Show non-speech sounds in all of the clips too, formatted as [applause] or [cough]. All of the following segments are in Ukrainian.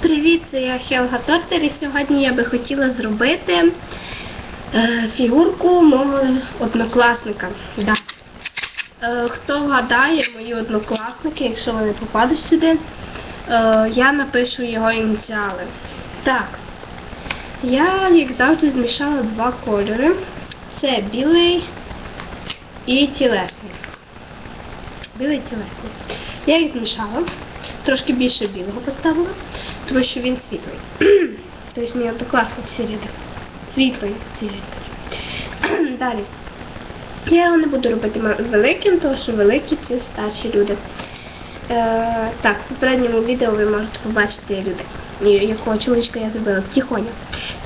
Привіт, це я Хелга Тортер і сьогодні я би хотіла зробити е, фігурку мого однокласника. Да. Е, хто вгадає мої однокласники, якщо вони попадуть сюди, е, я напишу його ініціали. Так, я, як завжди, змішала два кольори. Це білий і тілесний. Білий і тілесний. Я їх змішала. Трошки більше білого поставила, тому що він світлий. [clears throat] Тобто мій однокласник сірий. Світлий сірий. [clears throat] Далі. Я його не буду робити великим, тому що великі це старші люди. Е, так, в попередньому відео ви можете побачити люди, якого чоловічка я зробила. Тихоня.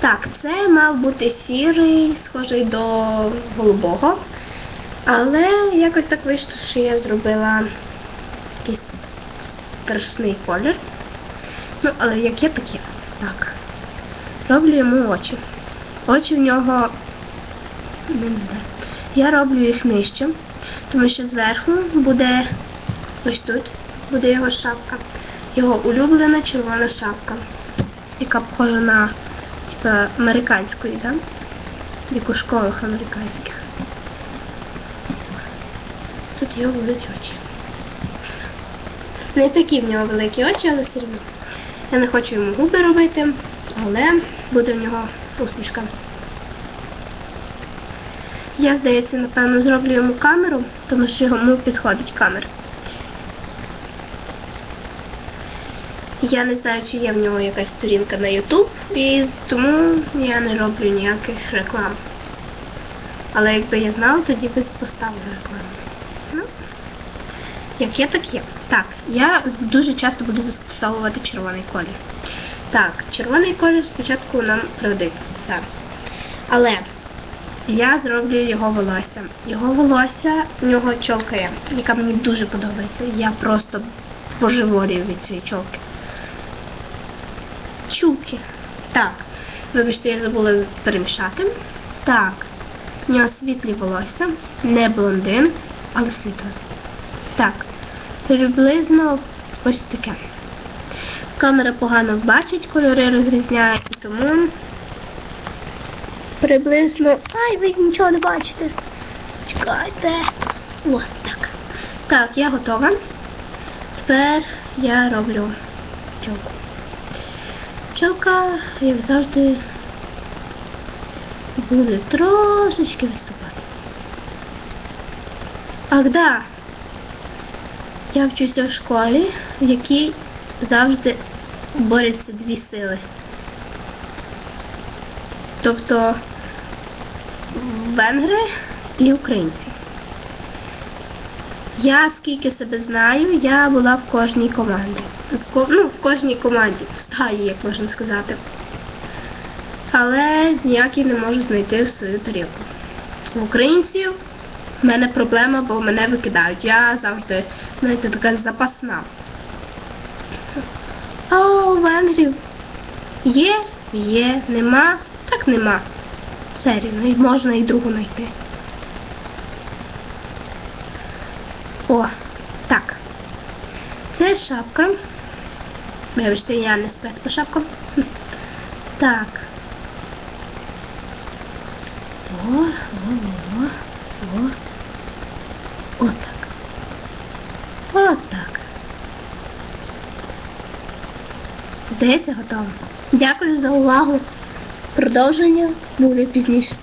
Так, це мав бути сірий, схожий до голубого. Але якось так вийшло, що я зробила якийсь страшний колір. Ну, але як є, так є. Так. Роблю йому очі. Очі в нього. не знаю. Я роблю їх нижче, тому що зверху буде ось тут буде його шапка. Його улюблена червона шапка, яка похожа на типа американської, да? як у школах американських. Тут його будуть очі. Не такі в нього великі очі, але все одно. Я не хочу йому губи робити, але буде в нього усмішка. Я, здається, напевно, зроблю йому камеру, тому що йому підходить камера. Я не знаю, чи є в нього якась сторінка на YouTube, і тому я не роблю ніяких реклам. Але якби я знала, тоді би поставила рекламу. Як є, так є. Так, я дуже часто буду застосовувати червоний колір. Так, червоний колір спочатку нам пригодиться зараз. Але я зроблю його волосся. Його волосся, в нього чолка є, яка мені дуже подобається. Я просто божеволію від цієї чолки. Чулки. Так. Вибачте, я забула перемішати. Так. У нього світлі волосся, не блондин, але світле. Так. Приблизно ось таке. Камера погано бачить, кольори розрізняє, і тому приблизно... Ай, ви нічого не бачите. Чекайте. О, так. Так, я готова. Тепер я роблю пчелку. Пчелка, як завжди, буде трошечки виступати. Ах, да. Я вчуся в школі, в якій завжди борються дві сили. Тобто венгри і українці. Я скільки себе знаю, я була в кожній команді. В Ну, в кожній команді, в стаї, як можна сказати. Але ніякий не можу знайти в свою тарілку. У українців в мене проблема, бо мене викидають. Я завжди, знаєте, така запасна. А у венгрів є, є, нема, так нема. Все рівно, можна і другу знайти. О, так. Це шапка. Вибачте, я не спец по шапкам. Так. О, о, о, о. Отак. Отак. Здається, готово. Дякую за увагу. Продовження буде пізніше.